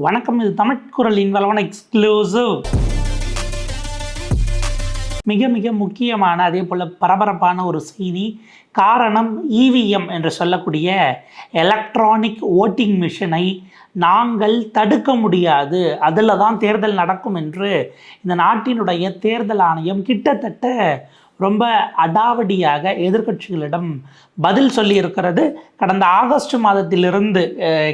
வணக்கம் இது தமிழ்குரலின் வளவன எக்ஸ்க்ளூசிவ் மிக மிக முக்கியமான அதே போல் பரபரப்பான ஒரு செய்தி காரணம் இவிஎம் என்று சொல்லக்கூடிய எலக்ட்ரானிக் ஓட்டிங் மிஷினை நாங்கள் தடுக்க முடியாது. அதில் தான் தேர்தல் நடக்கும் என்று இந்த நாட்டினுடைய தேர்தல் ஆணையம் கிட்டத்தட்ட ரொம்ப அடாவடியாக எதிர்க்கட்சிகளிடம் பதில் சொல்லியிருக்கிறது. கடந்த ஆகஸ்ட் மாதத்திலிருந்து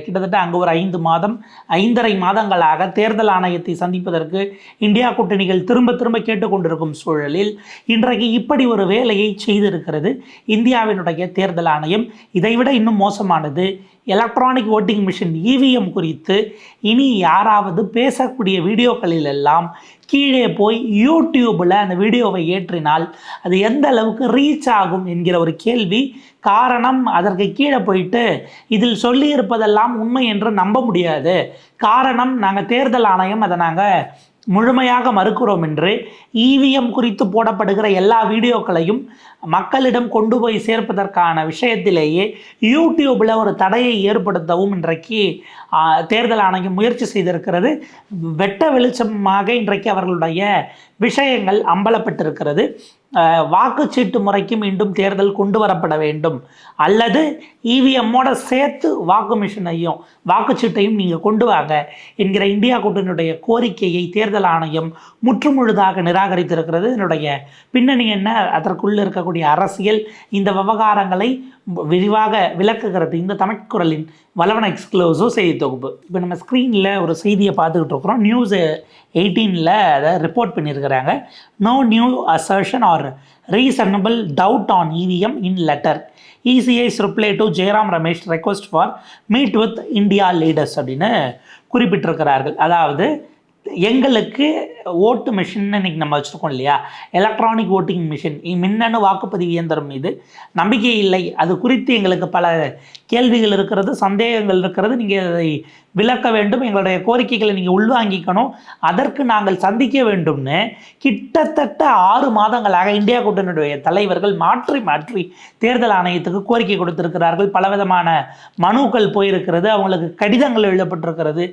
கிட்டத்தட்ட அங்கு ஒரு ஐந்து மாதம் ஐந்தரை மாதங்களாக தேர்தல் ஆணையத்தை சந்திப்பதற்கு இந்தியா கூட்டணிகள் திரும்ப திரும்ப கேட்டுக்கொண்டிருக்கும் சூழலில் இன்றைக்கு இப்படி ஒரு வேலையை செய்திருக்கிறது. இந்தியாவினுடைய தேர்தல் ஆணையம் இதைவிட இன்னும் மோசமானது. எலக்ட்ரானிக் ஓட்டிங் மிஷின் இவிஎம் குறித்து இனி யாராவது பேசக்கூடிய வீடியோக்களில் எல்லாம் கீழே போய் யூடியூப்பில் அந்த வீடியோவை ஏற்றினால் அது எந்த அளவுக்கு ரீச் ஆகும் என்கிற ஒரு கேள்வி. காரணம் அதற்கு கீழே போயிட்டு இதில் சொல்லியிருப்பதெல்லாம் உண்மை என்று நம்ப முடியாது. காரணம் நாங்கள் தேர்தல் ஆணையம் அதை நாங்கள் முழுமையாக மறுக்கிறோம் என்று இவிஎம் குறித்து போடப்படுகிற எல்லா வீடியோக்களையும் மக்களிடம் கொண்டு போய் சேர்ப்பதற்கான விஷயத்திலேயே யூடியூப்பில் ஒரு தடையை ஏற்படுத்தவும் இன்றைக்கு தேர்தல் ஆணையம் முயற்சி செய்திருக்கிறது. வெட்ட வெளிச்சமாக இன்றைக்கு அவர்களுடைய விஷயங்கள் அம்பலப்பட்டிருக்கிறது. வாக்குச்சீட்டு முறைக்கு மீண்டும் தேர்தல் கொண்டு வரப்பட வேண்டும். அல்லது இவிஎம்மோட சேர்த்து வாக்கு மிஷினையும் வாக்குச்சீட்டையும் நீங்கள் கொண்டு வாங்க என்கிற இந்தியா கூட்டணியுடைய கோரிக்கையை தேர்தல் ஆணையம் முற்றுமுழுதாக நிராகரித்திருக்கிறது. இதனுடைய பின்னணி என்ன? அதற்குள்ளே இருக்கக்கூடிய அரசியல் இந்த விவகாரங்களை விரிவாக விளக்குகிறது இந்த தமிழ்குரலின் வளவன எக்ஸ்க்ளூசிவ் செய்தி தொகுப்பு. இப்போ நம்ம ஸ்க்ரீனில் ஒரு செய்தியை பார்த்துக்கிட்டு இருக்கிறோம். நியூஸ் எயிட்டீனில் அதை ரிப்போர்ட் பண்ணியிருக்கிறாங்க. No new assertion or reasonable doubt on EVM in letter ECI's reply to Jairam Ramesh request for meet with India leaders அப்படின்னு குறிப்பிட்டிருக்கிறார்கள். அதாவது எங்களுக்கு ஓட்டு மிஷின் இன்னைக்கு நம்ம வச்சுருக்கோம் இல்லையா? எலக்ட்ரானிக் ஓட்டிங் மிஷின் மின்னணு வாக்குப்பதிவு இயந்திரம் மீது நம்பிக்கை இல்லை. அது குறித்து எங்களுக்கு பல கேள்விகள் இருக்கிறது சந்தேகங்கள் இருக்கிறது நீங்கள் அதை விளக்க வேண்டும். எங்களுடைய கோரிக்கைகளை நீங்கள் உள்வாங்கிக்கணும். அதற்கு நாங்கள் சந்திக்க வேண்டும்னு கிட்டத்தட்ட ஆறு மாதங்களாக இந்தியா கூட்டணியுடைய தலைவர்கள் மாற்றி மாற்றி தேர்தல் ஆணையத்துக்கு கோரிக்கை கொடுத்திருக்கிறார்கள். பலவிதமான மனுக்கள் போயிருக்கிறது அவங்களுக்கு கடிதங்கள் எழுதப்பட்டிருக்கிறது.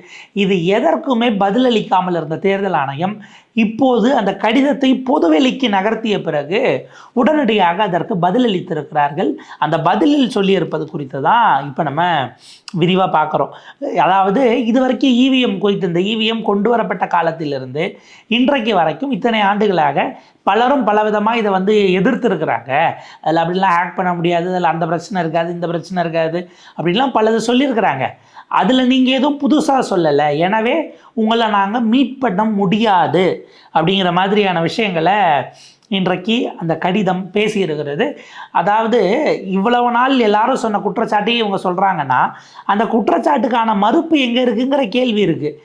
இது எதற்குமே பதிலளிக்காமல் இருந்த தேர்தல் ஆணையம் இப்போது அந்த கடிதத்தை பொதுவெளிக்கு நகர்த்திய பிறகு உடனடியாக அதற்கு பதிலளித்திருக்கிறார்கள். அந்த பதிலில் சொல்லியிருப்பது குறித்து தான் இப்போ நம்ம விரிவாக பார்க்குறோம். அதாவது இதுவரைக்கும் இவிஎம் குறித்து இந்த இவிஎம் கொண்டு வரப்பட்ட காலத்திலிருந்து இன்றைக்கு வரைக்கும் இத்தனை ஆண்டுகளாக பலரும் பலவிதமாக இதை வந்து எதிர்த்துருக்கிறாங்க. அதில் அப்படிலாம் ஹேக் பண்ண முடியாது அதில் அந்த பிரச்சனை இருக்காது இந்த பிரச்சனை இருக்காது அப்படின்லாம் பலது சொல்லியிருக்கிறாங்க. அதில் நீங்கள் எதுவும் புதுசாக சொல்லலை. எனவே உங்களை நாங்கள் மீட் பண்ண முடியாது. அப்படிங்கிற மாதிரியான விஷயங்களை இன்றைக்கு அந்த கடிதம் பேசியிருக்கிறது. அதாவது இவ்வளவு நாள் எல்லாரும் சொன்ன குற்றச்சாட்டையும் இவங்க சொல்கிறாங்கன்னா அந்த குற்றச்சாட்டுக்கான மறுப்பு எங்கே இருக்குங்கிற கேள்வி இருக்குது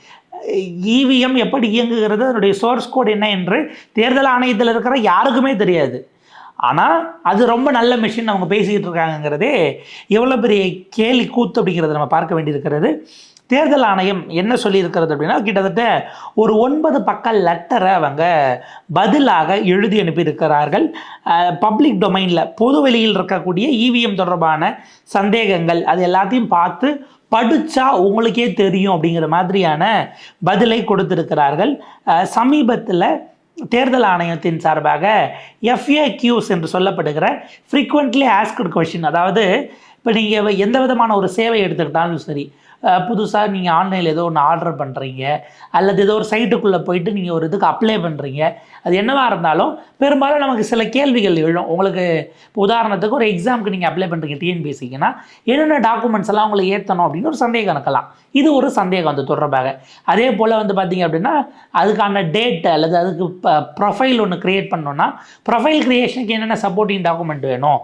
இவிஎம் எப்படி இயங்குகிறது? அதனுடைய சோர்ஸ் கோட் என்ன என்று தேர்தல் ஆணையத்தில் இருக்கிற யாருக்குமே தெரியாது. ஆனால் அது ரொம்ப நல்ல மிஷின் அவங்க பேசிக்கிட்டு இருக்காங்கங்கிறதே எவ்வளோ பெரிய கேலி கூத்து அப்படிங்கிறத நம்ம பார்க்க வேண்டியிருக்கிறது. தேர்தல் ஆணையம் என்ன சொல்லியிருக்கிறது அப்படின்னா கிட்டத்தட்ட ஒரு ஒன்பது பக்க லெட்டரை அவங்க பதிலாக எழுதி அனுப்பியிருக்கிறார்கள். பப்ளிக் டொமைனில் பொது வெளியில் இருக்கக்கூடிய இவிஎம் தொடர்பான சந்தேகங்கள் அது எல்லாத்தையும் பார்த்து படித்தா உங்களுக்கே தெரியும் அப்படிங்கிற மாதிரியான பதிலை கொடுத்திருக்கிறார்கள். சமீபத்தில் தேர்தல் ஆணையத்தின் சார்பாக எஃப்ஏ கியூஸ் என்று சொல்லப்படுகிற ஃப்ரீக்வெண்ட்லி ஆஸ்க்டு கொஷின் அதாவது இப்போ நீங்கள் எந்த விதமான ஒரு சேவை எடுத்துக்கிட்டாலும் சரி புதுசாக நீங்கள் ஆன்லைனில் ஏதோ ஒன்று ஆர்டர் பண்ணுறீங்க அல்லது ஏதோ ஒரு சைட்டுக்குள்ளே போயிட்டு நீங்கள் ஒரு இதுக்கு அப்ளை பண்ணுறீங்க அது என்னவாக இருந்தாலும் பெரும்பாலும் நமக்கு சில கேள்விகள் எழும். உங்களுக்கு உதாரணத்துக்கு ஒரு எக்ஸாமுக்கு நீங்கள் அப்ளை பண்ணுறீங்க டிஎன்பிஎஸ்சிக்குன்னா என்னென்ன டாக்குமெண்ட்ஸ் எல்லாம் உங்களுக்கு ஏற்றணும் அப்படின்னு ஒரு சந்தேகம் இருக்கலாம். இது ஒரு சந்தேகம் அந்த தொடர்பாக. அதே போல் வந்து பார்த்தீங்க அப்படின்னா அதுக்கான டேட் அல்லது அதுக்கு ப்ரொஃபைல் ஒன்று க்ரியேட் பண்ணோன்னா ப்ரொஃபைல் க்ரியேஷனுக்கு என்னென்ன சப்போர்ட்டிங் டாக்குமெண்ட் வேணும்?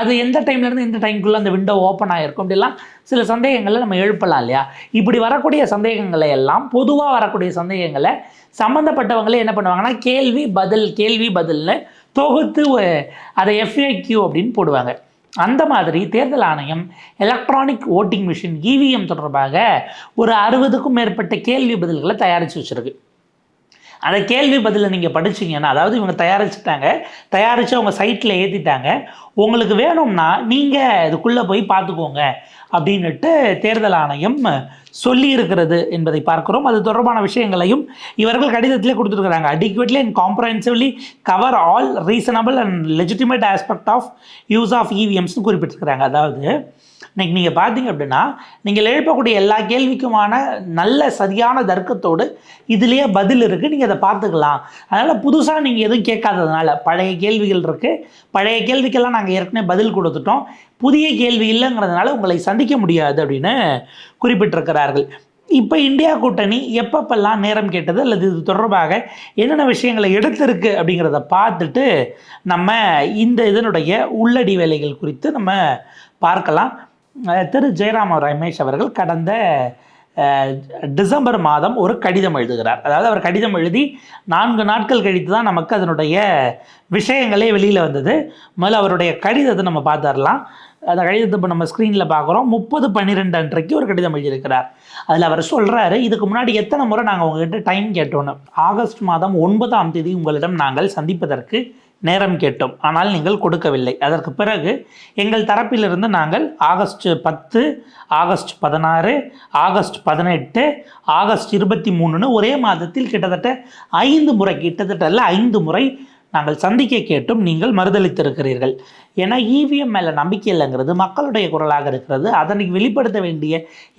அது எந்த டைம்லேருந்து இந்த டைம்குள்ளே அந்த விண்டோ ஓப்பன் ஆகிருக்கும் அப்படிலாம் சில சந்தேகங்களை நம்ம எழுப்பலாம் இல்லையா? இப்படி வரக்கூடிய சந்தேகங்களை எல்லாம் பொதுவாக வரக்கூடிய சந்தேகங்களை சம்மந்தப்பட்டவங்களே என்ன பண்ணுவாங்கன்னா கேள்வி பதில் கேள்வி பதில்னு தொகுத்து அதை எஃப்ஏக்யூ அப்படின்னு போடுவாங்க. அந்த மாதிரி தேர்தல் ஆணையம் எலக்ட்ரானிக் ஓட்டிங் மிஷின் இவிஎம் தொடர்பாக ஒரு அறுபதுக்கும் மேற்பட்ட கேள்வி பதில்களை தயாரித்து வச்சுருக்கு. அந்த கேள்வி பதிலை நீங்கள் படிச்சீங்கன்னா அதாவது இவங்க தயாரிச்சுட்டாங்க தயாரித்து அவங்க சைட்டில் ஏற்றிட்டாங்க உங்களுக்கு வேணும்னா நீங்கள் இதுக்குள்ளே போய் பார்த்துக்கோங்க. அப்படின்னுட்டு தேர்தல் ஆணையம் சொல்லியிருக்கிறது என்பதை பார்க்கிறோம். அது தொடர்பான விஷயங்களையும் இவர்கள் கடிதத்திலே கொடுத்துருக்குறாங்க. Adequately and comprehensively cover all reasonable and legitimate aspect of use of இவிஎம்ஸ்னு குறிப்பிட்டிருக்கிறாங்க. அதாவது இன்னைக்கு நீங்கள் பார்த்தீங்க அப்படின்னா நீங்கள் எழுப்பக்கூடிய எல்லா கேள்விக்குமான நல்ல சரியான தர்க்கத்தோடு இதுலேயே பதில் இருக்குது நீங்கள் அதை பார்த்துக்கலாம். அதனால் புதுசாக நீங்கள் எதுவும் கேட்காததுனால பழைய கேள்விகள் இருக்குது பழைய கேள்விக்கெல்லாம் நாங்கள் ஏற்கனவே பதில் கொடுத்துட்டோம். புதிய கேள்வி இல்லைங்கிறதுனால உங்களை சந்திக்க முடியாது அப்படின்னு குறிப்பிட்டிருக்கிறார்கள். இப்போ இந்தியா கூட்டணி எப்பப்பெல்லாம் நேரம் கேட்டது அல்லது இது தொடர்பாக என்னென்ன விஷயங்களை எடுத்திருக்கு அப்படிங்கிறத பார்த்துட்டு நம்ம இந்த இதனுடைய உள்ளடி வேலைகள் குறித்து நம்ம பார்க்கலாம். திரு ஜெயராம ரமேஷ் அவர்கள் கடந்த டிசம்பர் மாதம் ஒரு கடிதம் எழுதுகிறார். அதாவது அவர் கடிதம் எழுதி நான்கு நாட்கள் கழித்து தான் நமக்கு அதனுடைய விஷயங்களே வெளியில் வந்தது. முதல்ல அவருடைய கடிதத்தை நம்ம பார்த்துடலாம். அந்த கடிதத்தை இப்போ நம்ம ஸ்க்ரீனில் பார்க்குறோம். முப்பது பன்னிரெண்டு அன்றைக்கு ஒரு கடிதம் எழுதியிருக்கிறார். அதில் அவர் சொல்கிறாரு இதுக்கு முன்னாடி எத்தனை முறை நாங்கள் உங்ககிட்ட டைம் கேட்டோன்னு ஆகஸ்ட் மாதம் ஒன்பதாம் தேதி உங்களிடம் நாங்கள் சந்திப்பதற்கு நேரம் கேட்டோம். ஆனால் நீங்கள் கொடுக்கவில்லை. அதற்கு பிறகு எங்கள் தரப்பிலிருந்து நாங்கள் ஆகஸ்ட் பத்து ஆகஸ்ட் பதினாறு ஆகஸ்ட் பதினெட்டு ஆகஸ்ட் இருபத்தி மூணுன்னு ஒரே மாதத்தில் கிட்டத்தட்ட ஐந்து முறை கிட்டத்தட்ட அல்ல ஐந்து முறை நாங்கள் சந்திக்க கேட்டும் நீங்கள் மறுதளித்திருக்கிறீர்கள். ஏன்னா இவிஎம் மேலே நம்பிக்கை இல்லைங்கிறது மக்களுடைய குரலாக இருக்கிறது. அதனை வெளிப்படுத்த வேண்டிய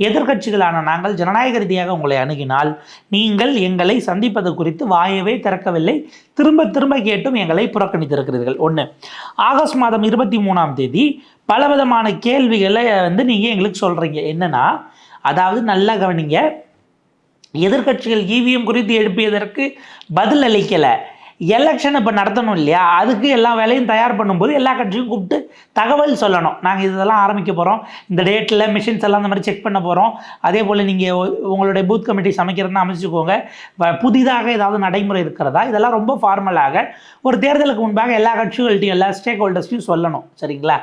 எதிர்க்கட்சிகளான நாங்கள் ஜனநாயக ரீதியாக உங்களை அணுகினால் நீங்கள் எங்களை சந்திப்பது குறித்து வாயவே திறக்கவில்லை. திரும்ப திரும்ப கேட்டும் எங்களை புறக்கணித்திருக்கிறீர்கள். ஒன்று ஆகஸ்ட் மாதம் இருபத்தி மூணாம் தேதி பலவிதமான கேள்விகளை வந்து நீங்கள் எங்களுக்கு சொல்கிறீங்க என்னன்னா அதாவது நல்லா கவனிங்க. எதிர்க்கட்சிகள் இவிஎம் குறித்து எழுப்பியதற்கு பதில் அளிக்கலை. எலெக்ஷன் இப்போ நடத்தணும் இல்லையா? அதுக்கு எல்லா வேலையும் தயார் பண்ணும்போது எல்லா கட்சியும் கூப்பிட்டு தகவல் சொல்லணும். நாங்கள் இதெல்லாம் ஆரம்பிக்க போகிறோம் இந்த டேட்டில் மிஷின்ஸ் எல்லாம் அந்த மாதிரி செக் பண்ண போகிறோம் அதே போல் நீங்கள் உங்களுடைய பூத் கமிட்டி சமைக்கிறதுனா அமைச்சுக்கோங்க. வ- புதிதாக ஏதாவது நடைமுறை இருக்கிறதா? இதெல்லாம் ரொம்ப ஃபார்மலாக ஒரு தேர்தலுக்கு முன்பாக எல்லா கட்சிகள்கிட்டையும் எல்லா ஸ்டேக் ஹோல்டர்ஸ்டையும் சொல்லணும். சரிங்களா?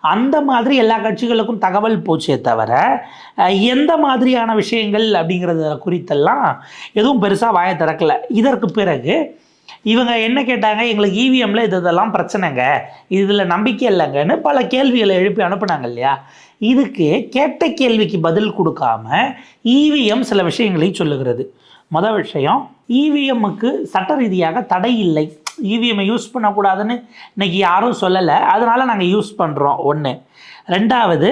அந்த மாதிரி எல்லா கட்சிகளுக்கும் தகவல் போச்சே தவிர எந்த மாதிரியான விஷயங்கள் அப்படிங்கிறது குறித்தெல்லாம் எதுவும் பெருசாக வாய திறக்கல. இதற்கு பிறகு இவங்க என்ன கேட்டாங்க? எங்களுக்கு இவிஎம்ல இது இதெல்லாம் பிரச்சனைங்க. இதில் நம்பிக்கை இல்லைங்கன்னு பல கேள்விகளை எழுப்பி அனுப்புனாங்க இல்லையா? இதுக்கு கேட்ட கேள்விக்கு பதில் கொடுக்காம இவிஎம் சில விஷயங்களை சொல்லுகிறது. முதல் விஷயம் இவிஎம்முக்கு சட்ட ரீதியாக தடை இல்லை. இவிஎம்மை யூஸ் பண்ணக்கூடாதுன்னு இன்னைக்கு யாரும் சொல்லலை. அதனால் நாங்கள் யூஸ் பண்ணுறோம் ஒன்று ரெண்டாவது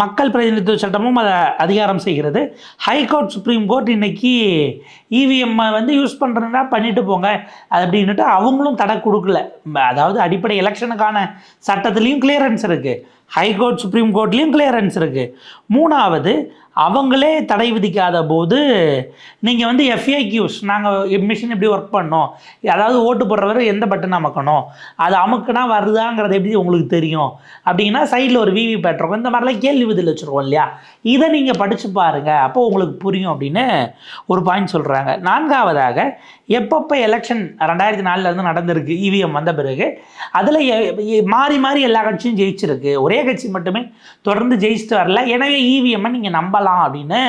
மக்கள் பிரதிநிதித்துவ சட்டமும் அதை அதிகாரம் செய்கிறது. ஹைகோர்ட் சுப்ரீம் கோர்ட் இன்றைக்கி இவிஎம் வந்து யூஸ் பண்ணுறதுனா பண்ணிட்டு போங்க. அது அப்படின்னுட்டு அவங்களும் தடை கொடுக்கல. அதாவது அடிப்படை எலெக்ஷனுக்கான சட்டத்துலேயும் கிளியரன்ஸ் இருக்குது ஹைகோர்ட் சுப்ரீம் கோர்ட்லேயும் கிளியரன்ஸ் இருக்குது மூணாவது அவங்களே தடை விதிக்காத போது நீங்கள் வந்து எஃப்ஏக்யூஸ் நாங்கள் மிஷின் எப்படி ஒர்க் பண்ணோம். அதாவது ஓட்டு போடுறவர் எந்த பட்டன் அமுக்கணும்? அது அமுக்குனா வருதாங்கிறது எப்படி உங்களுக்கு தெரியும்? அப்படின்னா சைடில் ஒரு விவி இருக்கும். இந்த மாதிரிலாம் கேள்வி பதில் வச்சுருக்கோம் இல்லையா? இதை நீங்கள் படித்து பாருங்கள் அப்போ உங்களுக்கு புரியும் அப்படின்னு ஒரு பாயிண்ட் சொல்கிறாங்க நான்காவதாக எப்பப்போ எலெக்ஷன் ரெண்டாயிரத்தி நாலுலேருந்து நடந்திருக்கு இவிஎம் வந்த பிறகு அதில் மாறி மாறி எல்லா கட்சியும் ஜெயிச்சிருக்கு. ஒரே கட்சி மட்டுமே தொடர்ந்து ஜெயிச்சுட்டு வரல. எனவே இவிஎம்மை நீங்கள் நம்பலாம். அப்படின்னு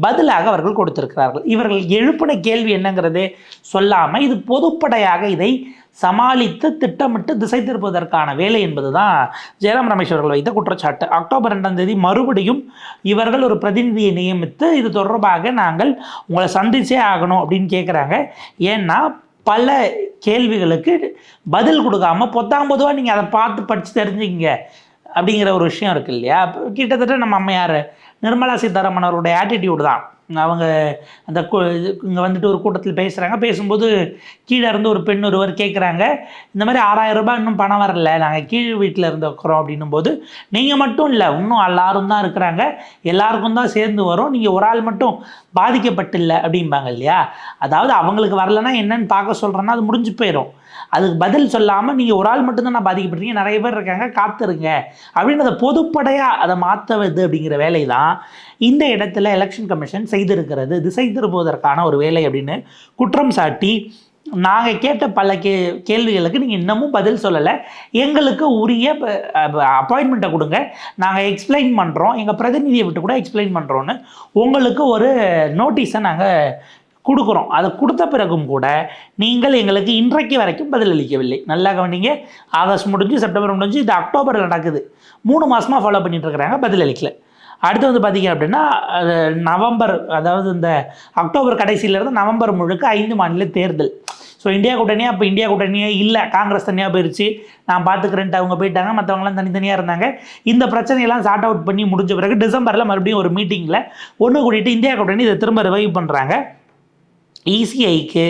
பதிலாக அவர்கள் கொடுத்திருக்கிறார்கள். இவர்கள் எழுப்பின கேள்வி என்னங்கிறது சொல்லாமல் இது பொதுப்படையாக இதை சமாளித்து திட்டமிட்டு திசை திருப்பதற்கான வேலை என்பதுதான் ஜெயராம் ரமேஷ் அவர்கள் வைத்த குற்றச்சாட்டு. அக்டோபர் ரெண்டாம் தேதி மறுபடியும் இவர்கள் ஒரு பிரதிநிதியை நியமித்து இது தொடர்பாக நாங்கள் உங்களை சந்திச்சே ஆகணும் அப்படின்னு கேட்குறாங்க ஏன்னா பல கேள்விகளுக்கு பதில் கொடுக்காம பொத்தாம்பதுவாக நீங்கள் அதை பார்த்து படித்து தெரிஞ்சுக்கிங்க அப்படிங்கிற ஒரு விஷயம் இருக்கு இல்லையா? கிட்டத்தட்ட நம்ம அம்மையார் நிர்மலா சீதாராமன் அவருடைய ஆட்டிடியூட் தான். அவங்க அந்த இங்கே வந்துட்டு ஒரு கூட்டத்தில் பேசுகிறாங்க பேசும்போது கீழே இருந்து ஒரு பெண் ஒருவர் கேட்குறாங்க இந்த மாதிரி ஆறாயிரம் ரூபாய் இன்னும் பணம் வரல. நாங்கள் கீழ் வீட்டில் இருந்து இருக்கிறோம் அப்படின்னும் போது நீங்கள் மட்டும் இல்லை இன்னும் எல்லாரும் தான் இருக்கிறாங்க. எல்லாருக்கும் தான் சேர்ந்து வரும். நீங்கள் ஒரு ஆள் மட்டும் பாதிக்கப்பட்டில்லை அப்படிம்பாங்க இல்லையா? அதாவது அவங்களுக்கு வரலன்னா என்னன்னு பார்க்க சொல்கிறேன்னா அது முடிஞ்சு போயிடும் அதுக்கு பதில் சொல்லாமல் நீங்கள் ஒரு ஆள் மட்டும்தான் நான் பாதிக்கப்பட்டீங்க நிறைய பேர் இருக்காங்க காத்துருங்க. அப்படின்னு அதை பொதுப்படையாக அதை மாற்றுவது அப்படிங்கிற வேலை தான் இந்த இடத்துல எலெக்ஷன் கமிஷன் செய்திருக்கிறது. திசை திருப்புவதற்கான ஒரு வேலை அப்படின்னு குற்றம் சாட்டி நாங்கள் கேட்ட பல கே கேள்விகளுக்கு நீங்கள் இன்னமும் பதில் சொல்லலை. எங்களுக்கு உரிய அப்பாயின்மெண்ட்டை கொடுங்க. நாங்கள் எக்ஸ்பிளைன் பண்ணுறோம் எங்கள் பிரதிநிதியை விட்டு கூட எக்ஸ்பிளைன் பண்ணுறோன்னு உங்களுக்கு ஒரு நோட்டீஸை நாங்கள் கொடுக்குறோம். அதை கொடுத்த பிறகும் கூட நீங்கள் எங்களுக்கு இன்றைக்கு வரைக்கும் பதிலளிக்கவில்லை நல்லா கவனிங்க. ஆகஸ்ட் முடிஞ்சு செப்டம்பர் முடிஞ்சு இது அக்டோபரில் நடக்குது. மூணு மாதமாக ஃபாலோ பண்ணிட்டு இருக்கிறாங்க பதிலளிக்கல அடுத்து வந்து பார்த்தீங்க அப்படின்னா நவம்பர் அதாவது இந்த அக்டோபர் கடைசியிலேருந்து நவம்பர் முழுக்க ஐந்து மாநில தேர்தல். ஸோ இந்தியா கூட்டணியாக இப்போ இந்தியா கூட்டணியே இல்லை. காங்கிரஸ் தனியாக போயிடுச்சு நான் பார்த்துக்கிறேன்ட்டு அவங்க போயிட்டாங்க. மற்றவங்களாம் தனித்தனியாக இருந்தாங்க. இந்த பிரச்சனையெல்லாம் சார்ட் அவுட் பண்ணி முடிஞ்ச பிறகு டிசம்பரில் மறுபடியும் ஒரு மீட்டிங்கில் ஒன்று கூட்டிட்டு இந்தியா கூட்டணி இதை திரும்ப ரிவைவ் பண்ணுறாங்க இசிஐக்கு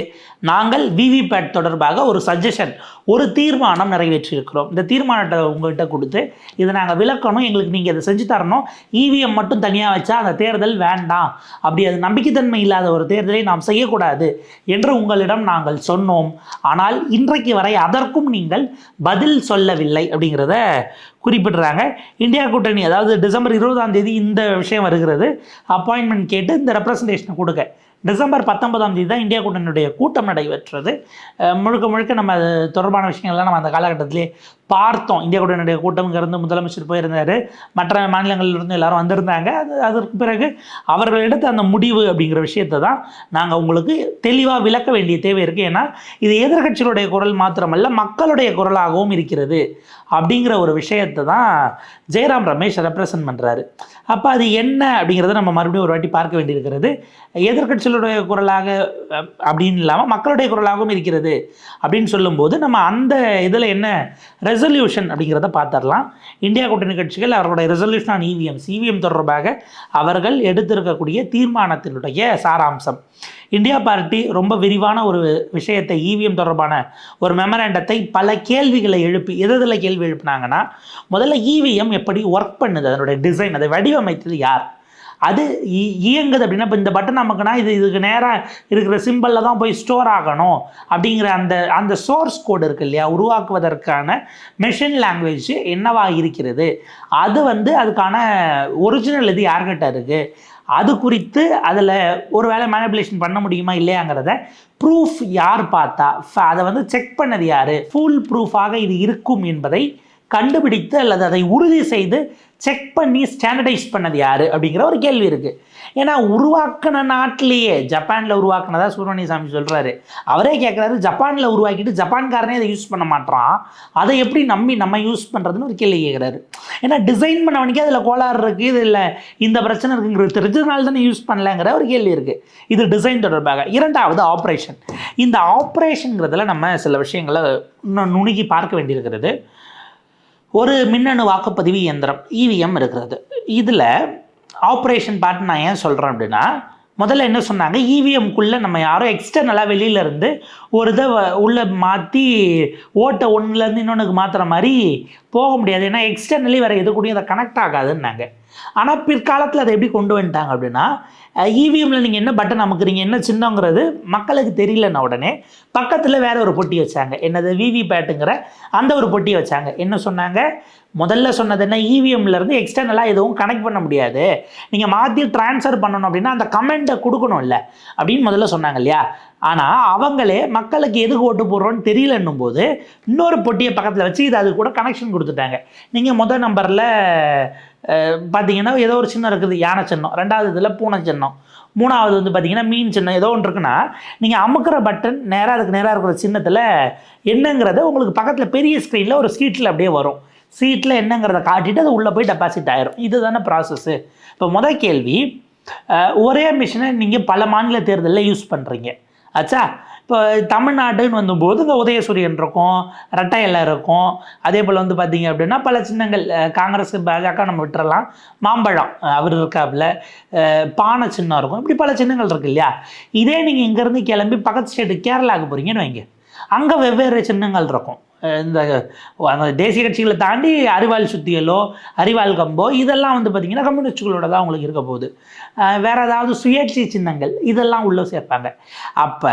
நாங்கள் விவிபேட் தொடர்பாக ஒரு சஜஷன் ஒரு தீர்மானம் நிறைவேற்றியிருக்கிறோம். இந்த தீர்மானத்தை உங்கள்கிட்ட கொடுத்து இதை நாங்கள் விளக்கணும் எங்களுக்கு நீங்கள் இதை செஞ்சு தரணும். இவிஎம் மட்டும் தனியாக வச்சா அந்த தேர்தல் வேண்டாம். அப்படி அது நம்பிக்கைத்தன்மை இல்லாத ஒரு தேர்தலை நாம் செய்யக்கூடாது என்று உங்களிடம் நாங்கள் சொன்னோம். ஆனால் இன்றைக்கு வரை அதற்கும் நீங்கள் பதில் சொல்லவில்லை அப்படிங்கிறத குறிப்பிடுறாங்க. இந்தியா கூட்டணி அதாவது டிசம்பர் இருபதாம் தேதி இந்த விஷயம் வருகிறது. அப்பாயின்மெண்ட் கேட்டு இந்த ரெப்ரசன்டேஷனை கொடுக்க டிசம்பர் பத்தொன்பதாம் தேதி தான் இந்தியா கூட்டணியுடைய கூட்டம் நடைபெற்றது. முழுக்க முழுக்க நம்ம தொடர்பான விஷயங்கள்லாம் நம்ம அந்த காலகட்டத்திலே பார்த்தோம். இந்தியா கூட்டணியுடைய கூட்டம் இருந்து முதலமைச்சர் போயிருந்தார். மற்ற மாநிலங்களிலிருந்து எல்லாரும் வந்திருந்தாங்க. அது அதற்கு பிறகு அவர்கள் எடுத்த அந்த முடிவு அப்படிங்கிற விஷயத்தை தான் நாங்கள் உங்களுக்கு தெளிவாக விளக்க வேண்டிய தேவை இருக்குது ஏன்னா இது எதிர்கட்சிகளுடைய குரல் மாத்திரமல்ல மக்களுடைய குரலாகவும் இருக்கிறது அப்படிங்கிற ஒரு விஷயத்தை தான் ஜெயராம் ரமேஷ் ரெப்ரசன்ட் பண்ணுறாரு அப்போ அது என்ன அப்படிங்கிறத நம்ம மறுபடியும் ஒரு வாட்டி பார்க்க வேண்டியிருக்கிறது. எதிர்க்கட்சிகளுடைய குரலாக அப்படின்னு இல்லாமல் மக்களுடைய குரலாகவும் இருக்கிறது அப்படின்னு சொல்லும்போது நம்ம அந்த இதில் என்ன ரெசல்யூஷன் அப்படிங்கிறத பார்த்துடலாம். இந்தியா கூட்டணி கட்சிகள் அவர்களுடைய ரெசல்யூஷன் ஆன் இவிஎம் இவிஎம் தொடர்பாக அவர்கள் எடுத்திருக்கக்கூடிய தீர்மானத்தினுடைய சாராம்சம். இந்தியா பார்ட்டி ரொம்ப விரிவான ஒரு விஷயத்தை இவிஎம் தொடர்பான ஒரு மெமரண்டத்தை பல கேள்விகளை எழுப்பி எதில் கேள்வி எழுப்பினாங்கன்னா முதல்ல இவிஎம் எப்படி ஒர்க் பண்ணுது அதனுடைய டிசைன் அதை வடிவமைத்தது யார்? அது இ- இயங்குது அப்படின்னா இப்போ இந்த பட்டன் நமக்குனா இது இதுக்கு நேராக இருக்கிற சிம்பிளில் தான் போய் ஸ்டோர் ஆகணும் அப்படிங்கிற அந்த அந்த சோர்ஸ் கோடு இருக்கு இல்லையா? உருவாக்குவதற்கான மெஷின் லாங்குவேஜ் என்னவா இருக்கிறது? அது வந்து அதுக்கான ஒரிஜினல் இது யார்கிட்ட இருக்குது அது குறித்து அதில் ஒரு வேளை மேனிப்புலேஷன் பண்ண முடியுமா இல்லையாங்கிறத ப்ரூஃப் யார் பார்த்தா? ஃப- அதை வந்து செக் பண்ணது யார்? ஃபுல் ப்ரூஃபாக இது இருக்கும் என்பதை கண்டுபிடித்து அல்லது அதை உறுதி செய்து செக் பண்ணி ஸ்டாண்டர்டைஸ் பண்ணது யார் அப்படிங்கிற ஒரு கேள்வி இருக்குது ஏன்னா உருவாக்கின நாட்டிலேயே ஜப்பானில் உருவாக்கினதா சுப்பிரமணிய சாமி சொல்கிறாரு அவரே கேட்குறாரு ஜப்பானில் உருவாக்கிட்டு ஜப்பான்காரனே அதை யூஸ் பண்ண மாட்டான் அதை எப்படி நம்பி நம்ம யூஸ் பண்ணுறதுன்னு ஒரு கேள்வி கேட்குறாரு ஏன்னா டிசைன் பண்ணவனுக்கே அதில் கோளாறு இருக்குது இது இல்லை இந்த பிரச்சனை இருக்குங்கிறது தெரிஞ்சதுனால தானே யூஸ் பண்ணலங்கிற ஒரு கேள்வி இருக்குது இது டிசைன் தொடர்பாக. இரண்டாவது ஆப்ரேஷன் இந்த ஆப்ரேஷனுங்கிறதுல நம்ம சில விஷயங்களை இன்னும் நுணுகி பார்க்க வேண்டியிருக்கிறது. ஒரு மின்னணு வாக்குப்பதிவு இயந்திரம் இவிஎம் இருக்கிறது. இதில் ஆப்ரேஷன் பார்ட் நான் ஏன் சொல்கிறேன் அப்படின்னா முதல்ல என்ன சொன்னாங்க? இவிஎம்குள்ளே நம்ம யாரோ எக்ஸ்டர்னலாக வெளியில இருந்து ஒரு இதை வ- மாற்றி ஓட்டை ஒன்றுலேருந்து இன்னொன்றுக்கு மாற்றுற மாதிரி போக முடியாது. ஏன்னா எக்ஸ்டர்னலி வேறு எது கூடயும் அதை கனெக்ட் ஆகாதுன்னாங்க. ஆனால் பிற்காலத்தில் அதை எப்படி கொண்டு வந்துட்டாங்க அப்படின்னா இவிஎம்மில் நீங்கள் என்ன பட்டன் அமுக்குறீங்க என்ன சின்னங்கிறது மக்களுக்கு தெரியலன்னா உடனே பக்கத்தில் வேற ஒரு பொட்டி வச்சாங்க. என்னது? விவி பேட்டுங்கிற அந்த ஒரு பொட்டியை வச்சாங்க. என்ன சொன்னாங்க? முதல்ல சொன்னது என்ன? இவிஎம்ல இருந்து எக்ஸ்டர்னலாக எதுவும் கனெக்ட் பண்ண முடியாது. நீங்கள் மாற்றி ட்ரான்ஸ்ஃபர் பண்ணணும் அப்படின்னா அந்த கமெண்ட்டை கொடுக்கணும்ல அப்படின்னு முதல்ல சொன்னாங்க இல்லையா? ஆனால் அவங்களே மக்களுக்கு எதுக்கு ஓட்டு போடுறோன்னு தெரியலன்னும் போது இன்னொரு பொட்டியை பக்கத்தில் வச்சு இது அது கூட கனெக்ஷன் கொடுத்துட்டாங்க. நீங்கள் முதல் நம்பரில் பார்த்தீங்கன்னா ஏதோ ஒரு சின்னம் இருக்குது. யானை சின்னம். ரெண்டாவது இதில் பூனை சின்னம். மூணாவது வந்து பார்த்திங்கன்னா மீன் சின்னம். ஏதோ ஒன்று இருக்குன்னா நீங்கள் அமுக்கிற பட்டன் நேராக அதுக்கு நேராக இருக்கிற சின்னத்தில் என்னங்கிறத உங்களுக்கு பக்கத்தில் பெரிய ஸ்க்ரீனில் ஒரு சீட்டில் அப்படியே வரும். சீட்டில் என்னங்கிறத காட்டிட்டு அது உள்ளே போய் டெபாசிட் ஆயிரும். இதுதானே ப்ராசஸ்ஸு இப்போ முதல் கேள்வி ஒரே மிஷினை நீங்கள் பல மாநில தேர்தலில் யூஸ் பண்ணுறீங்க ஆச்சா இப்போ தமிழ்நாடுன்னு வந்தபோது இந்த உதயசூரியன் இருக்கும் ரெட்டை இலை இருக்கும். அதே போல் வந்து பார்த்தீங்க அப்படின்னா பல சின்னங்கள் காங்கிரஸ் பாஜக நம்ம விட்டுறலாம். மாம்பழம் அவர் இருக்காப்புல. பானை சின்னம் இருக்கும். இப்படி பல சின்னங்கள் இருக்கு இல்லையா? இதே நீங்கள் இங்கேருந்து கிளம்பி பக்கத்து ஸ்டேட்டு கேரளாவுக்கு போகிறீங்கன்னு வைங்க. அங்கே வெவ்வேறு சின்னங்கள் இருக்கும். இந்த அந்த தேசிய கட்சிகளை தாண்டி அறிவாள் சுத்தியலோ அறிவாள் கம்போ இதெல்லாம் வந்து பார்த்திங்கன்னா கம்யூனிஸ்டுகளோட தான் உங்களுக்கு இருக்க போகுது. வேறு ஏதாவது சுயேட்சை சின்னங்கள் இதெல்லாம் உள்ளே சேர்ப்பாங்க. அப்போ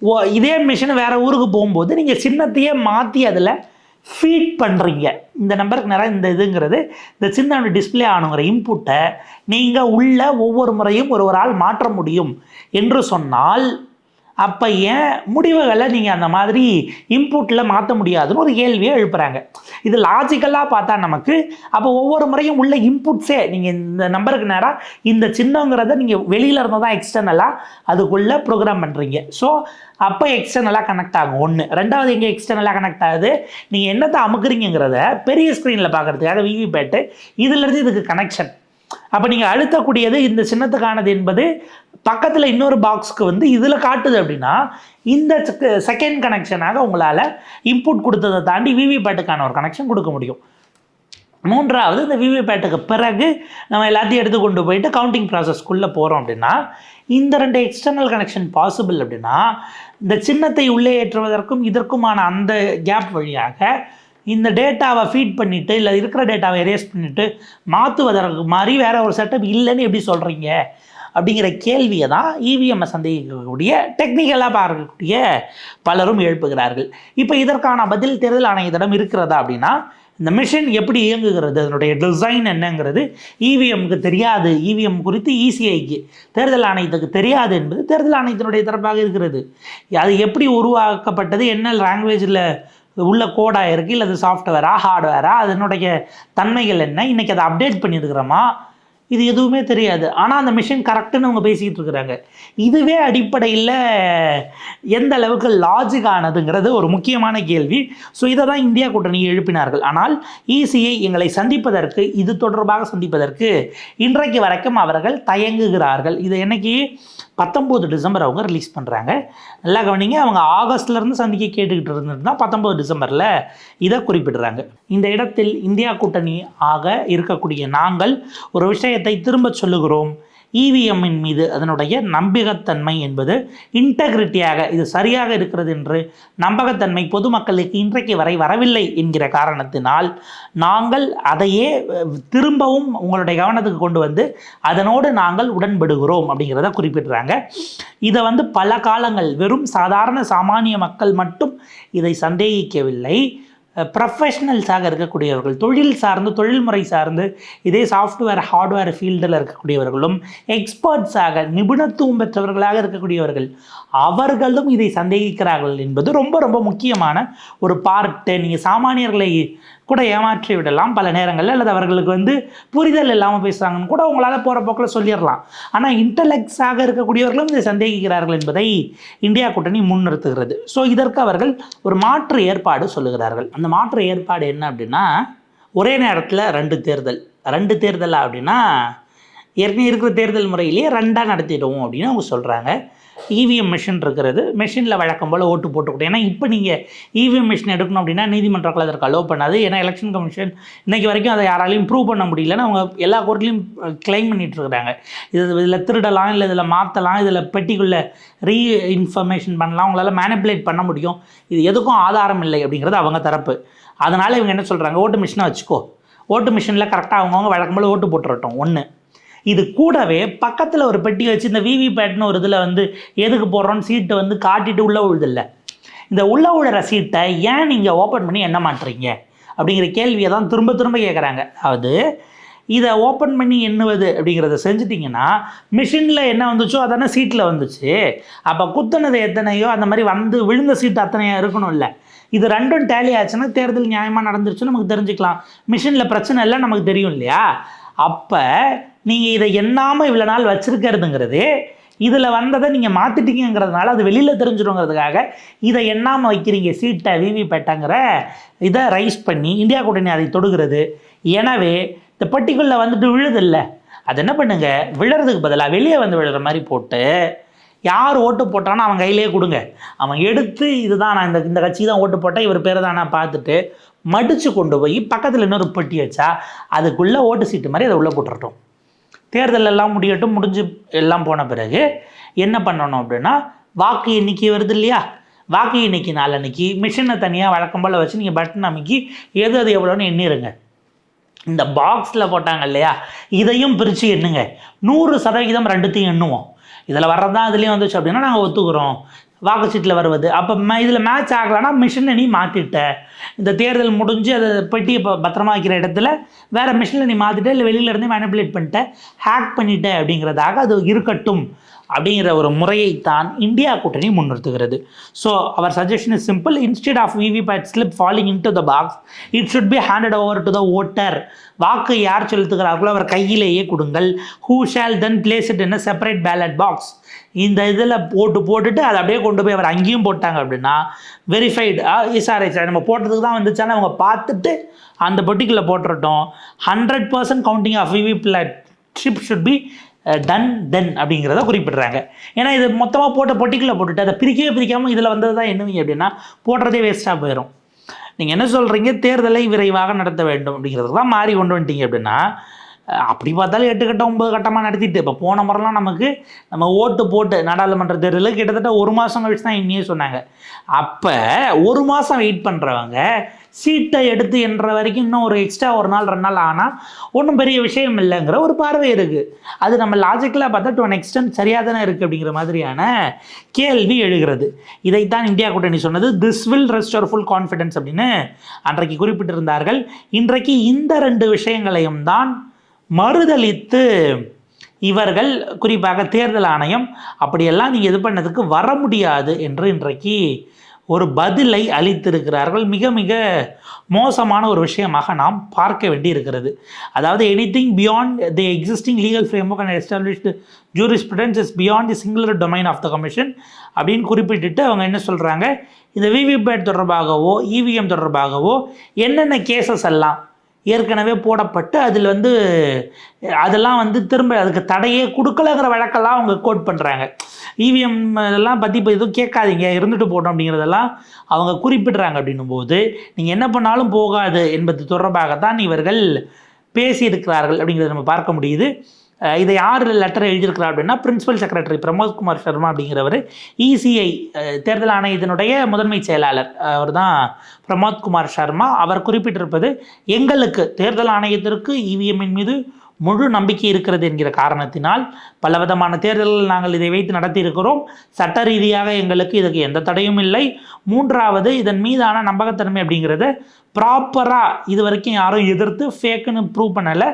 ஓ இதே மிஷின் வேறு ஊருக்கு போகும்போது நீங்கள் சின்னத்தையே மாற்றி அதில் ஃபீட் பண்ணுறீங்க இந்த நம்பருக்கு நிறைய இந்த இதுங்கிறது இந்த சின்ன டிஸ்ப்ளே ஆனுங்கிற இன்புட்டை நீங்கள் உள்ள ஒவ்வொரு முறையும் ஒரு ஒரு ஆள் மாற்ற முடியும். என்று சொன்னால் அப்போ ஏன் முடிவுகளை நீங்கள் அந்த மாதிரி இன்புட்டில் மாற்ற முடியாதுன்னு ஒரு கேள்வியை எழுப்புறாங்க. இது லாஜிக்கலாக பார்த்தா நமக்கு அப்போ ஒவ்வொரு முறையும் உள்ள இன்புட்ஸே நீங்கள் இந்த நம்பருக்கு நேராக இந்த சின்னங்கிறத நீங்கள் வெளியில் இருந்தால் தான் எக்ஸ்டர்னலாக அதுக்குள்ளே ப்ரோக்ராம் பண்ணுறீங்க ஸோ அப்போ எக்ஸ்டர்னலாக கனெக்ட் ஆகும். ஒன்று ரெண்டாவது எங்கே எக்ஸ்டர்னலாக கனெக்ட் ஆகுது? நீங்கள் என்னத்தை அமுக்குறீங்கிறத பெரிய ஸ்க்ரீனில் பார்க்குறதுக்காக விவிபேட்டு இதுலேருந்து இதுக்கு கனெக்ஷன் அப்போ நீங்கள் அழுத்தக்கூடியது இந்த சின்னத்துக்கானது என்பது பக்கத்தில் இன்னொரு பாக்ஸ்க்கு வந்து இதில் காட்டுது அப்படின்னா இந்த செகண்ட் கனெக்ஷனாக உங்களால் இன்புட் கொடுத்ததை தாண்டி விவிபேட்டுக்கான ஒரு கனெக்ஷன் கொடுக்க முடியும். மூன்றாவது இந்த விவிபேட்டுக்கு பிறகு நம்ம எல்லாத்தையும் எடுத்து கொண்டு போயிட்டு கவுண்டிங் ப்ராசஸ்க்குள்ளே போகிறோம் அப்படின்னா இந்த ரெண்டு எக்ஸ்டர்னல் கனெக்ஷன் பாசிபிள் அப்படின்னா இந்த சின்னத்தை உள்ளே ஏற்றுவதற்கும் இதற்குமான அந்த கேப் வழியாக இந்த டேட்டாவை ஃபீட் பண்ணிவிட்டு இல்லை இருக்கிற டேட்டாவை எரேஸ் பண்ணிவிட்டு மாற்றுவதற்கு மாதிரி வேறு ஒரு செட்டப் இல்லைன்னு எப்படி சொல்கிறீங்க அப்படிங்கிற கேள்வியை தான் இவிஎம்ஐ சந்தேகிக்கக்கூடிய டெக்னிக்கலாக பார்க்கக்கூடிய பலரும் எழுப்புகிறார்கள். இப்போ இதற்கான பதில் தேர்தல் ஆணையத்திடம் இருக்கிறதா அப்படின்னா இந்த மிஷின் எப்படி இயங்குகிறது அதனுடைய டிசைன் என்னங்கிறது இவிஎம்க்கு தெரியாது. இவிஎம் குறித்து இசிஐக்கு தேர்தல் ஆணையத்துக்கு தெரியாது என்பது தேர்தல் ஆணையத்தினுடைய தரப்பாக இருக்கிறது. அது எப்படி உருவாக்கப்பட்டது என்ன லாங்குவேஜில் உள்ள கோடாக இருக்குது இல்லை அது சாஃப்ட்வேரா ஹார்ட்வேரா அதனுடைய தன்மைகள் என்ன? இன்றைக்கி அதை அப்டேட் பண்ணியிருக்கிறோமா? இது எதுவுமே தெரியாது. ஆனால் அந்த மிஷின் கரெக்டுன்னு அவங்க பேசிக்கிட்டு இருக்கிறாங்க. இதுவே அடிப்படையில் எந்த அளவுக்கு லாஜிக் ஆனதுங்கிறது ஒரு முக்கியமான கேள்வி. ஸோ இதை தான் இந்தியா கூட்டணி எழுப்பினார்கள். ஆனால் இசிஐ எங்களை சந்திப்பதற்கு இது தொடர்பாக சந்திப்பதற்கு இன்றைக்கு வரைக்கும் அவர்கள் தயங்குகிறார்கள். இது என்னைக்கு? பத்தொம்போது டிசம்பர் அவங்க ரிலீஸ் பண்ணுறாங்க நல்லா கவனிங்க அவங்க ஆகஸ்ட்லேருந்து சந்திக்க கேட்டுக்கிட்டு இருந்திருந்தால் பத்தொம்போது டிசம்பரில் இதை குறிப்பிடுறாங்க. இந்த இடத்தில் இந்தியா கூட்டணி ஆக இருக்கக்கூடிய நாங்கள் ஒரு விஷயத்தை திரும்ப சொல்லுகிறோம். இவிஎம்மின் மீது அதனுடைய நம்பகத்தன்மை என்பது இன்டெகிரிட்டியாக இது சரியாக இருக்கிறது என்று நம்பகத்தன்மை பொதுமக்களுக்கு இன்றைக்கு வரை வரவில்லை என்கிற காரணத்தினால் நாங்கள் அதையே திரும்பவும் உங்களுடைய கவனத்துக்கு கொண்டு வந்து அதனோடு நாங்கள் உடன்படுகிறோம் அப்படிங்கிறத குறிப்பிடுறாங்க. இதை வந்து பல காலங்கள் வெறும் சாதாரண சாமானிய மக்கள் மட்டும் இதை சந்தேகிக்கவில்லை. ப்ரொஃபஷ்னல்ஸாக இருக்கக்கூடியவர்கள் தொழில் சார்ந்து தொழில்முறை சார்ந்து இதே சாஃப்ட்வேர் ஹார்ட்வேர் ஃபீல்டில் இருக்கக்கூடியவர்களும் எக்ஸ்பர்ட்ஸாக நிபுணத்துவம் பெற்றவர்களாக இருக்கக்கூடியவர்கள் அவர்களும் இதை சந்தேகிக்கிறார்கள் என்பது ரொம்ப ரொம்ப முக்கியமான ஒரு பார்ட்டு நீங்கள் சாமானியர்களை கூட ஏமாற்றி விடலாம். பல நேரங்களில் அல்லது அவர்களுக்கு வந்து புரிதல் இல்லாமல் பேசுகிறாங்கன்னு கூட உங்களால் போகிற போக்கில் சொல்லிடலாம். ஆனால் இன்டலெக்ட்ஸாக இருக்கக்கூடியவர்களும் இதை சந்தேகிக்கிறார்கள் என்பதை இந்தியா கூட்டணி முன்னிறுத்துகிறது. ஸோ இதற்கு அவர்கள் ஒரு மாற்று ஏற்பாடு சொல்லுகிறார்கள். அந்த மாற்று ஏற்பாடு என்ன அப்படின்னா ஒரே நேரத்தில் ரெண்டு தேர்தல். ரெண்டு தேர்தலா அப்படின்னா ஏற்கனவே இருக்கிற தேர்தல் முறையிலேயே ரெண்டாக நடத்திடுவோம் அப்படின்னு அவங்க சொல்கிறாங்க இவிஎம் மிஷின் இருக்கிறது. மிஷினில் வழக்கம் போல் ஓட்டு போட்டுக்கிட்டோம் ஏன்னா இப்போ நீங்கள் இவிஎம் மிஷின் எடுக்கணும் அப்படின்னா நீதிமன்றங்கள் அதற்கு அலோவ் பண்ணாது. ஏன்னா எலெக்ஷன் கமிஷன் இன்றைக்கி வரைக்கும் அதை யாராலையும் ப்ரூவ் பண்ண முடியலன்னு அவங்க எல்லா கோர்ட்லையும் கிளைம் பண்ணிகிட்ருக்குறாங்க இருக்கிறாங்க. இது இதில் திருடலாம் இல்லை இதில் மாற்றலாம் இதில் பெட்டிக்குள்ளே ரீ இன்ஃபர்மேஷன் பண்ணலாம் உங்களால் மேனிப்புலேட் பண்ண முடியும். இது எதுக்கும் ஆதாரம் இல்லை அப்படிங்கிறது அவங்க தரப்பு. அதனால் இவங்க என்ன சொல்கிறாங்க ஓட்டு மிஷினை வச்சுக்கோ. ஓட்டு மிஷினில் கரெக்டாக அவங்கவுங்க வழக்கம் போல் ஓட்டு போட்டுறட்டும். ஒன்று இது கூடவே பக்கத்தில் ஒரு பெட்டி வச்சு இந்த விவிபேட்னு ஒரு இதில் வந்து எதுக்கு போடுறோன்னு சீட்டை வந்து காட்டிட்டு உள்ளே விழுதில்ல இந்த உள்ள உழற சீட்டை ஏன் நீங்கள் ஓப்பன் பண்ணி என்ன மாட்டுறீங்க? அப்படிங்கிற கேள்வியை தான் திரும்ப திரும்ப கேட்குறாங்க அதாவது இதை ஓப்பன் பண்ணி எண்ணுவது அப்படிங்கிறத செஞ்சுட்டிங்கன்னா மிஷினில் என்ன வந்துச்சோ அதானே சீட்டில் வந்துச்சு. அப்போ குத்துனது எத்தனையோ அந்த மாதிரி வந்து விழுந்த சீட்டு அத்தனையோ இருக்கணும்ல. இது ரெண்டும் டேலி ஆச்சுன்னா தேர்தல் நியாயமாக நடந்துருச்சுன்னு நமக்கு தெரிஞ்சுக்கலாம். மிஷினில் பிரச்சனை இல்லை நமக்கு தெரியும் இல்லையா? அப்போ நீங்கள் இதை எண்ணாமல் இவ்வளோ நாள் வச்சுருக்கிறதுங்கிறது இதில் வந்ததை நீங்கள் மாற்றிட்டீங்கிறதுனால அது வெளியில் தெரிஞ்சிடுங்கிறதுக்காக இதை எண்ணாமல் வைக்கிறீங்க. சீட்டை விவி பேட்டாங்கிற இதை ரைஸ் பண்ணி இந்தியா கூட்டணி அதை தொடுகிறது. எனவே இந்த பட்டிக்குள்ளே வந்துட்டு விழுதில்ல அது என்ன பண்ணுங்கள் விழுறதுக்கு பதிலாக வெளியே வந்து விழுற மாதிரி போட்டு யார் ஓட்டு போட்டானோ அவன் கையிலேயே கொடுங்க. அவன் எடுத்து இதுதான் நான் இந்த இந்த கட்சி தான் ஓட்டு போட்டேன் இவர் பேரை தான் நான் பார்த்துட்டு மடித்து கொண்டு போய் பக்கத்தில் இன்னொரு பெட்டி வச்சா அதுக்குள்ளே ஓட்டு சீட்டு மாதிரி அதை உள்ளே போட்டுறட்டும். தேர்தல் எல்லாம் முடியட்டும் முடிஞ்சு எல்லாம் போன பிறகு என்ன பண்ணணும் அப்படின்னா வாக்கு எண்ணிக்கை வருது இல்லையா? வாக்கு எண்ணிக்கை நாளன்னைக்கு மிஷினை தனியாக வழக்கம் போல் வச்சு நீங்கள் பட்டன் அமைக்கி எது அது எவ்வளோன்னு எண்ணிருங்க. இந்த பாக்ஸில் போட்டாங்க இல்லையா? இதையும் பிரித்து எண்ணுங்க. நூறு சதவிகிதம் ரெண்டுத்தையும் எண்ணுவோம். இதில் வர்றதான் இதுலேயும் வந்துச்சு அப்படின்னா நாங்கள் ஒத்துக்கிறோம். வாக்குச்சீட்டில் வருவது. அப்போ இதில் மேட்ச் ஆகலைன்னா மிஷினை நீ மாற்றிட்ட இந்த தேர்தல் முடிஞ்சு அதை பெட்டியை இப்போ பத்திரமா வைக்கிற இடத்துல வேறு மிஷினில் நீ மாற்றிட்ட இல்லை வெளியிலேருந்து மேனிப்புலேட் பண்ணிட்ட ஹேக் பண்ணிட்ட அப்படிங்கிறதாக அது இருக்கட்டும் அப்படிங்கிற ஒரு முறையைத்தான் இந்தியா கூட்டணி முன்னிறுத்துகிறது. So our suggestion is simple instead of VVPAT slip falling in to the box it should be handed over to the voter வாக்கு யார் செலுத்துகிறார்களோ அவர் கையிலேயே கொடுங்கள். Who shall then place it in a separate ballot box இந்த இதில் போட்டு போட்டுட்டு அதை அப்படியே கொண்டு போய் அவர் அங்கேயும் போட்டாங்க அப்படின்னா வெரிஃபைடு எஸ்ஆர்ஐ நம்ம போட்டதுக்கு தான் வந்துச்சாலும் அவங்க பார்த்துட்டு அந்த பொட்டிக்கில் போட்டுறட்டும். Hundred percent counting of VVPAT slip should be done then அப்படிங்கிறத குறிப்பிடுறாங்க. ஏன்னா இது மொத்தமாக போட்ட பொட்டிக்கில் போட்டுட்டு அதை பிரிக்கவே பிரிக்காமல் இதில் வந்தது தான் என்னவீங்க அப்படின்னா போடுறதே வேஸ்ட்டாக போயிடும் நீங்கள் என்ன சொல்கிறீங்க தேர்தலை விரைவாக நடத்த வேண்டும் அப்படிங்கிறதுக்கு தான் மாறி கொண்டு வந்துட்டீங்க அப்படின்னா அப்படி பார்த்தாலும் எட்டு கட்டம் ஒன்பது கட்டமாக நடத்திட்டு இப்போ போன முறைலாம் நமக்கு நம்ம ஓட்டு போட்டு நாடாளுமன்ற தேர்தலில் கிட்டத்தட்ட ஒரு மாதம் கழிச்சு தான் இன்னியே சொன்னாங்க. அப்போ ஒரு மாதம் வெயிட் பண்ணுறவங்க சீட்டை எடுத்து என்ற வரைக்கும் இன்னும் ஒரு எக்ஸ்ட்ரா ஒரு நாள் ரெண்டு நாள் ஆனால் ஒன்றும் பெரிய விஷயம் இல்லைங்கிற ஒரு பார்வை இருக்குது அது நம்ம லாஜிக்கலாக பார்த்தா டு அன் எக்ஸ்டென்ட் சரியாக தானே இருக்குது அப்படிங்கிற மாதிரியான கேள்வி எழுகிறது. இதைத்தான் இந்தியா கூட்டணி சொன்னது. This will restore full confidence அப்படின்னு அன்றைக்கு குறிப்பிட்டிருந்தார்கள். இன்றைக்கு இந்த ரெண்டு விஷயங்களையும் தான் மறுதலித்து இவர்கள் குறிப்பாக தேர்தல் ஆணையம் அப்படியெல்லாம் நீங்கள் இது பண்ணதுக்கு வர முடியாது என்று இன்றைக்கு ஒரு பதிலை அளித்திருக்கிறார்கள். மிக மிக மோசமான ஒரு விஷயமாக நாம் பார்க்க வேண்டி இருக்கிறது அதாவது anything beyond the existing legal framework and established jurisprudence is beyond the singular domain of the commission அப்படின்னு குறிப்பிட்டுட்டு அவங்க என்ன சொல்கிறாங்க இந்த விவிபேட் தொடர்பாகவோ இவிஎம் தொடர்பாகவோ என்னென்ன கேசஸ் எல்லாம் ஏற்கனவே போடப்பட்டு அதில் வந்து அதெல்லாம் வந்து திரும்ப அதுக்கு தடையே கொடுக்கலங்கிற வழக்கெல்லாம் அவங்க கோட் பண்ணுறாங்க இவிஎம் இதெல்லாம் பற்றி இப்போ எதுவும் கேட்காதீங்க இருந்துட்டு போட்டோம் அப்படிங்கிறதெல்லாம் அவங்க குறிப்பிடுறாங்க அப்படின்னும் போது நீங்கள் என்ன பண்ணாலும் போகாது என்பது தொடர்பாகத்தான் இவர்கள் பேசியிருக்கிறார்கள் அப்படிங்கிறத நம்ம பார்க்க முடியுது. இதை யார் லெட்டர் எழுதியிருக்கிறார் அப்படின்னா பிரின்சிபல் செக்ரட்டரி பிரமோத்குமார் சர்மா அப்படிங்கிறவர் இசிஐ தேர்தல் ஆணையத்தினுடைய முதன்மை செயலாளர். அவர் தான் பிரமோத்குமார் சர்மா. அவர் குறிப்பிட்டிருப்பது எங்களுக்கு தேர்தல் ஆணையத்திற்கு இவிஎம்மின் மீது முழு நம்பிக்கை இருக்கிறது என்கிற காரணத்தினால் பலவிதமான தேர்தல்கள் நாங்கள் இதை வைத்து நடத்தியிருக்கிறோம். சட்ட ரீதியாக எங்களுக்கு இதுக்கு எந்த தடையும் இல்லை. மூன்றாவது இதன் மீதான நம்பகத்தன்மை அப்படிங்கிறத ப்ராப்பராக இது வரைக்கும் யாரும் எதிர்த்து ஃபேக்குன்னு ப்ரூவ் பண்ணலை.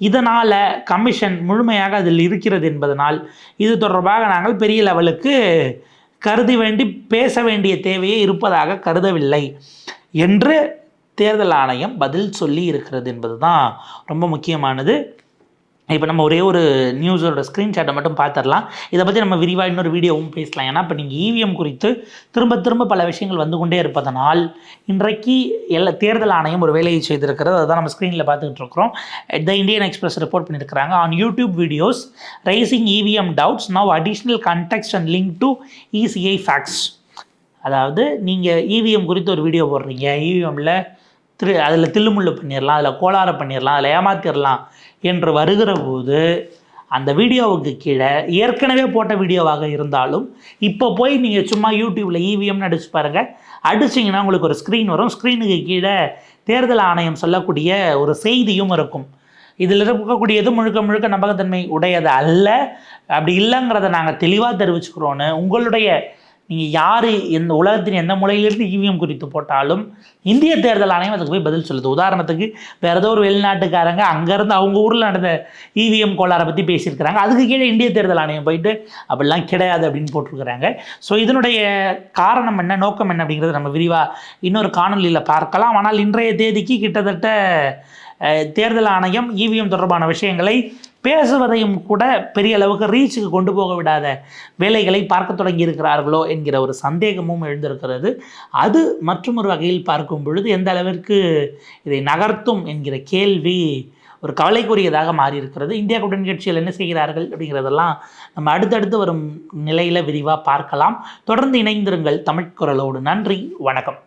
இதனால் கமிஷன் முழுமையாக அதில் இருக்கிறது என்பதனால் இது தொடர்பாக நாங்கள் பெரிய லெவலுக்கு கருதி வேண்டி பேச வேண்டிய தேவையே இருப்பதாக கருதவில்லை என்று தேர்தல் ஆணையம் பதில் சொல்லி இருக்கிறது என்பது தான் ரொம்ப முக்கியமானது. இப்போ நம்ம ஒரே ஒரு நியூஸோட ஸ்க்ரீன்ஷாட்டை மட்டும் பார்த்துடலாம் இதை பற்றி நம்ம விரிவாக இன்னொரு வீடியோவும் பேசலாம். ஏன்னா இப்போ நீங்கள் இவிஎம் குறித்து திரும்ப திரும்ப பல விஷயங்கள் வந்து கொண்டே இருப்பதனால் இன்றைக்கு எல்லா தேர்தல் ஆணையம் ஒரு வேலையை செய்திருக்கிறது. அதுதான் நம்ம ஸ்க்ரீனில் பார்த்துக்கிட்டு இருக்கிறோம். த இந்தியன் எக்ஸ்பிரஸ் ரிப்போர்ட் பண்ணியிருக்கிறாங்க. On YouTube videos raising EVM doubts now additional content and link to ECI facts அதாவது நீங்கள் இவிஎம் குறித்து ஒரு வீடியோ போடுறீங்க. இவிஎம்மில் திரு அதில் தில்லுமுள்ளு பண்ணிடலாம் அதில் கோளாறு பண்ணிடலாம் அதில் ஏமாத்திடலாம் என்று வருகிற போது அந்த வீடியோவுக்கு கீழே ஏற்கனவே போட்ட வீடியோவாக இருந்தாலும் இப்போ போய் நீங்கள் சும்மா யூடியூப்பில் இவிஎம்னு அடிச்சு பாருங்கள் அடிச்சிங்கன்னா உங்களுக்கு ஒரு ஸ்க்ரீன் வரும். ஸ்க்ரீனுக்கு கீழே தேர்தல் ஆணையம் சொல்லக்கூடிய ஒரு செய்தியும் இருக்கும். இதில் இருக்கக்கூடியது முழுக்க முழுக்க நம்பகத்தன்மை உடையது அல்ல. அப்படி இல்லைங்கிறத நாங்கள் தெளிவாக தெரிவிச்சுக்கிறோன்னு உங்களுடைய நீங்கள் யார் எந்த உலகத்தின் எந்த மூலையிலிருந்து இவிஎம் குறித்து போட்டாலும் இந்திய தேர்தல் ஆணையம் அதுக்கு போய் பதில் சொல்லுது. உதாரணத்துக்கு வேறு ஏதோ ஒரு வெளிநாட்டுக்காரங்க அங்கேருந்து அவங்க ஊரில் நடந்த இவிஎம் கோளாறை பற்றி பேசியிருக்கிறாங்க. அதுக்கு கீழே இந்திய தேர்தல் ஆணையம் போயிட்டு அப்படிலாம் கிடையாது அப்படின்னு போட்டிருக்கிறாங்க. ஸோ இதனுடைய காரணம் என்ன நோக்கம் என்ன அப்படிங்கிறத நம்ம விரிவாக இன்னொரு காணொலியில் பார்க்கலாம். ஆனால் இன்றைய தேதிக்கு கிட்டத்தட்ட தேர்தல் ஆணையம் இவிஎம் தொடர்பான விஷயங்களை பேசுவதையும் கூட பெரிய அளவுக்கு ரீச்சுக்கு கொண்டு போக விடாத வேலைகளை பார்க்க தொடங்கி இருக்கிறார்களோ என்கிற ஒரு சந்தேகமும் எழுந்திருக்கிறது. அது மற்றும் ஒரு வகையில் பார்க்கும் பொழுது எந்த அளவிற்கு இதை நகர்த்தும் என்கிற கேள்வி ஒரு கவலைக்குரியதாக மாறி இருக்கிறது இந்தியா கூட்டணி கட்சியில் என்ன செய்கிறார்கள் அப்படிங்கிறதெல்லாம் நம்ம அடுத்தடுத்து வரும் நிலையில் விரிவாக பார்க்கலாம். தொடர்ந்து இணைந்திருங்கள் தமிழ் குரலோடு. நன்றி வணக்கம்.